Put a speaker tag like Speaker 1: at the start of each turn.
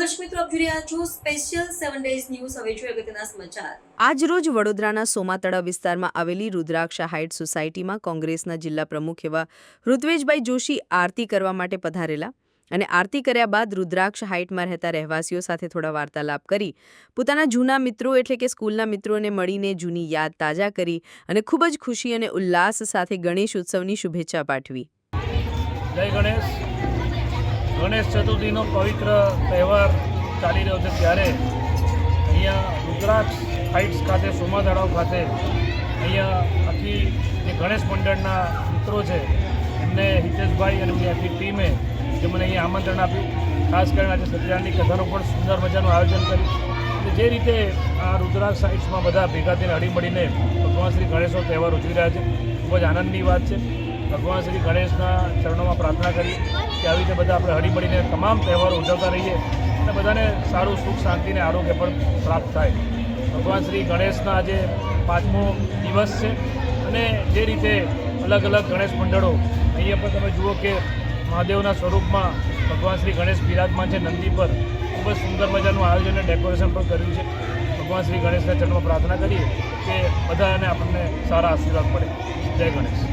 Speaker 1: દર્શક મિત્રો આપ જોઈ રહ્યા છો સ્પેશિયલ સેવન ડેઝ ન્યૂઝ હવે જોઈએ અગત્યના સમાચાર.
Speaker 2: આજરોજ વડોદરાના સોમાતળા વિસ્તારમાં આવેલી રુદ્રાક્ષા હાઇટ સોસાયટીમાં કોંગ્રેસના જિલ્લા પ્રમુખ એવા ઋત્વેજભાઈ જોશી આરતી કરવા માટે પધારેલા અને આરતી કર્યા બાદ રુદ્રાક્ષ હાઇટમાં રહેતા રહેવાસીઓ સાથે થોડા વાર્તાલાપ કરી. પોતાના જૂના મિત્રો એટલે કે સ્કૂલના મિત્રોને મળીને જૂની યાદ તાજા કરી અને ખૂબ જ ખુશી અને ઉલ્લાસ સાથે ગણેશ ઉત્સવની શુભેચ્છા પાઠવી.
Speaker 3: જય ગણેશ. ગણેશ ચતુર્થીનો પવિત્ર તહેવાર ચાલી રહ્યો છે ત્યારે અહીંયા રુદ્રાક્ષ હાઇટ્સ ખાતે સોમા તળાવ ખાતે અહીંયા આખી જે ગણેશ મંડળના મિત્રો છે, એમને હિતેશભાઈ અને એમની આખી ટીમે જે મને અહીંયા આમંત્રણ આપ્યું. ખાસ કરીને આજે સત્યનારાયણની કથાનું પણ સુંદર મજાનું આયોજન કર્યું. જે રીતે આ રુદ્રાક્ષ હાઇટ્સમાં બધા ભેગા થઈને હળીમળીને ભગવાન શ્રી ગણેશનો તહેવાર ઉજવી રહ્યા છે, ખૂબ જ આનંદની વાત છે. ભગવાન શ્રી ગણેશના ચરણોમાં પ્રાર્થના કરી કે આવી રીતે બધા આપણે હળીમળીને તમામ તહેવારો ઉજવતા રહીએ અને બધાને સારું સુખ શાંતિ અને આરોગ્ય પણ પ્રાપ્ત થાય. ભગવાન શ્રી ગણેશના આજે પાંચમો દિવસ છે અને જે રીતે અલગ અલગ ગણેશ મંડળો, અહીંયા પણ તમે જુઓ કે મહાદેવના સ્વરૂપમાં ભગવાન શ્રી ગણેશ બિરાજમાન છે નંદી પર. ખૂબ જ સુંદર મજાનું આયોજન અને ડેકોરેશન પણ કર્યું છે. ભગવાન શ્રી ગણેશના ચરણમાં પ્રાર્થના કરીએ કે બધાને આપણને સારા આશીર્વાદ મળે. જય ગણેશ.